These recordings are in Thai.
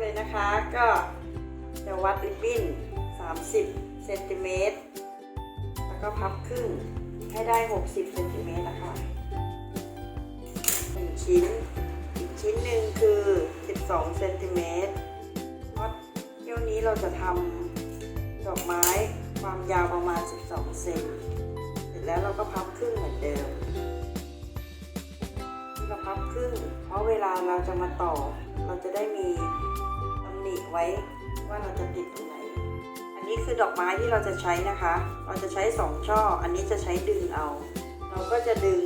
เลยนะคะ ก็จะวัดริบบิ้น 30เซนติเมตรแล้วก็พับครึ่งให้ได้ 60เซนติเมตรนะคะหนึ่งชิ้น อีกชิ้นหนึ่งคือ 12เซนติเมตรเพราะเที่ยวนี้เราจะทำดอกไม้ความยาวประมาณ 12 เซนเสร็จแล้วเราก็พับครึ่งเหมือนเดิมที่เราพับครึ่ง เพราะเวลาเราจะมาต่อ เราจะได้มี ไว้ว่าเราจะติดตรงไหน อันนี้คือดอกไม้ที่เราจะใช้นะคะ เราจะใช้สองช่อ อันนี้จะใช้ดึงเอา เราก็จะดึง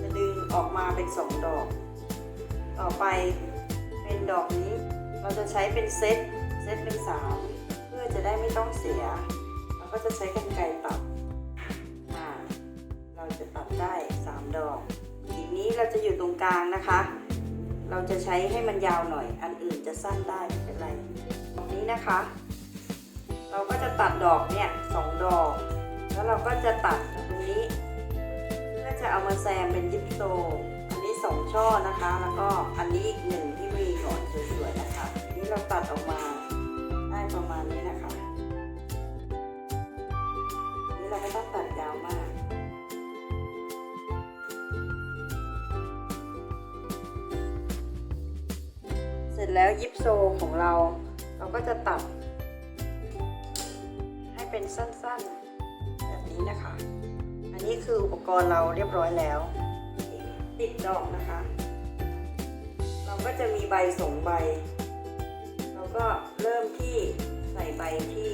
จะดึงออกมาเป็นสองดอก ต่อไปเป็นดอกนี้ เราจะใช้เป็นเซต เซตเป็นสามเพื่อจะได้ไม่ต้องเสีย เราก็จะใช้กรรไกรตัดเราจะตัดได้3ดอกอีนี้เราจะอยู่ตรงกลางนะคะ เราจะใช้ให้มันยาวหน่อย อันอื่นจะสั้นได้ไม่เป็นไร ตรงนี้นะคะ เราก็จะตัดดอกเนี่ยสองดอก แล้วเราก็จะตัดตรงนี้เพื่อจะเอามาแซมเป็นยิปโซ อันนี้สองช่อนะคะ แล้วก็อันนี้อีกหนึ่งที่มีหงอนสวยๆนะคะ นี้เราตัดออกมาได้ประมาณนี้นะคะนนี้เราไม่ต้องตัดยาวมาก แล้วยิปโซของเรา เราก็จะตัด ให้เป็นสั้นๆ แบบนี้นะคะ อันนี้คืออุปกรณ์เราเรียบร้อยแล้ว ติดดอกนะคะ เราก็จะมีใบสองใบ เราก็เริ่มที่ใส่ใบที่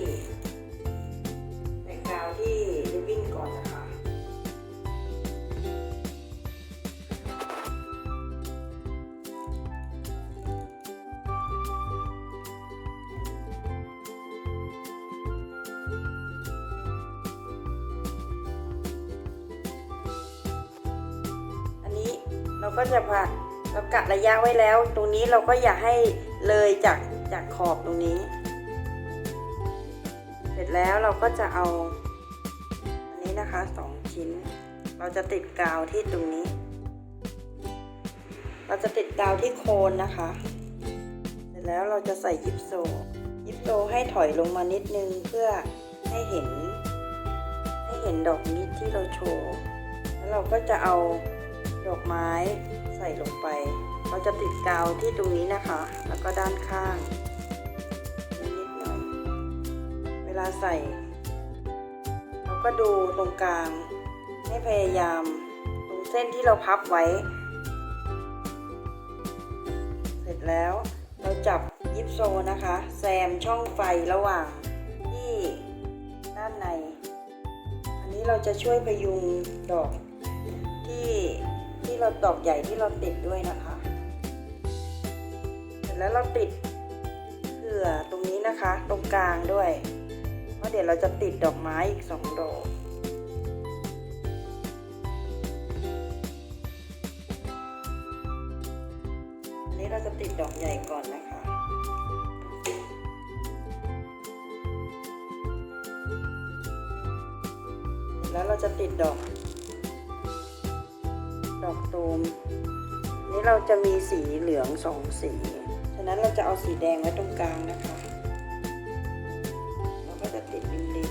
เราก็จะผักเรากะระยะไว้แล้ว ตรงนี้เราก็อย่าให้เลยจากจากขอบตรงนี้ เสร็จแล้วเราก็จะเอาอันนี้นะคะสองชิ้น เราจะติดกาวที่ตรงนี้ เราจะติดกาวที่โคนนะคะ เสร็จแล้วเราจะใส่ยิปโซยิปโซให้ถอยลงมานิดนึงเพื่อให้เห็น ให้เห็นดอกนี้ที่เราโชว์ แล้วเราก็จะเอา ดอกไม้ใส่ลงไป เราจะติดกาวที่ตรงนี้นะคะ แล้วก็ด้านข้างนิดหน่อย เวลาใส่ เราก็ดูตรงกลาง ให้พยายามตรงเส้นที่เราพับไว้ เสร็จแล้วเราจับยิปโซนะคะ แซมช่องไฟระหว่างที่ด้านใน อันนี้เราจะช่วยพยุงดอกที่ เราดอกใหญ่ที่เราติดด้วยนะคะ เสร็จแล้วเราติดเผื่อตรงนี้นะคะ ตรงกลางด้วย เพราะเดี๋ยวเราจะติดดอกไม้อีกสองดอกอันนี้เราจะติดดอกใหญ่ก่อนนะคะแล้วเราจะติดดอก อกตูมนี่เราจะมีสีเหลืองสองสี ฉะนั้นเราจะเอาสีแดงไว้ตรงกลางนะคะเราก็จะติดริมริม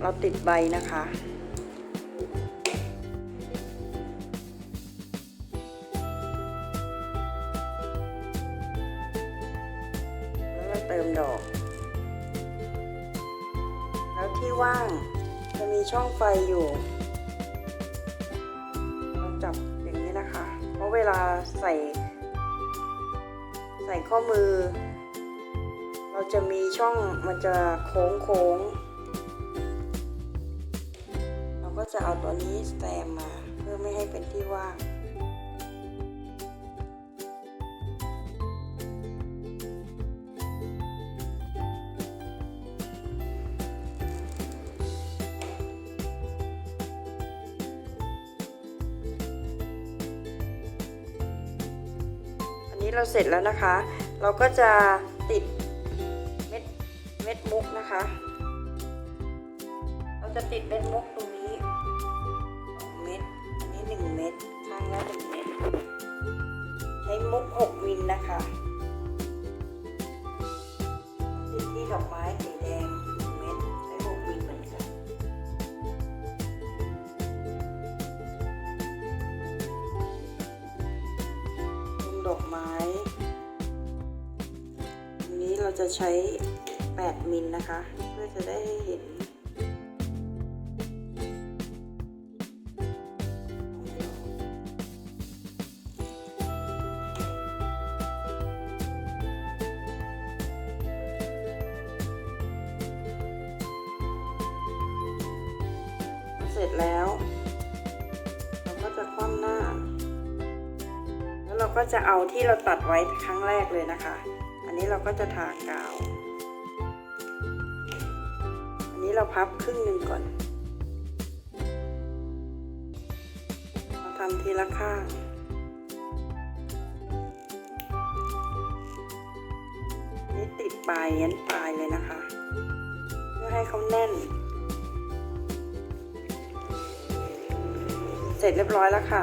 เราติดใบนะคะ แล้วเราเติมดอก แล้วที่ว่างจะมีช่องไฟอยู่ เราจับอย่างนี้นะคะ เพราะเวลาใส่ ใส่ข้อมือ เราจะมีช่องมันจะโค้งโค้งเราก็จะเอาตัวนี้แซมมาเพื่อไม่ให้เป็นที่ว่าง นี้เราเสร็จแล้วนะคะ เราก็จะติดเม็ดเม็ดมุกนะคะ เราจะติดเป็นมุกตรงนี้สองเม็ดอันนี้หนึ่งเม็ดข้างละหนึ่งเม็ดใช้มุกหกมิลนะคะติดที่ดอกไม้สีแดง ดอกไม้อันนี้เราจะใช้ 8 มิลนะคะ เพื่อจะได้เห็นเสร็จแล้ว เราก็จะคว่ำหน้า ก็จะเอาที่เราตัดไว้ครั้งแรกเลยนะคะ อันนี้เราก็จะทากาว อันนี้เราพับครึ่งหนึ่งก่อนเราทำทีละข้างนี่ติดปลายยันปลายเลยนะคะ เพื่อให้เขาแน่น เสร็จเรียบร้อยแล้วค่ะ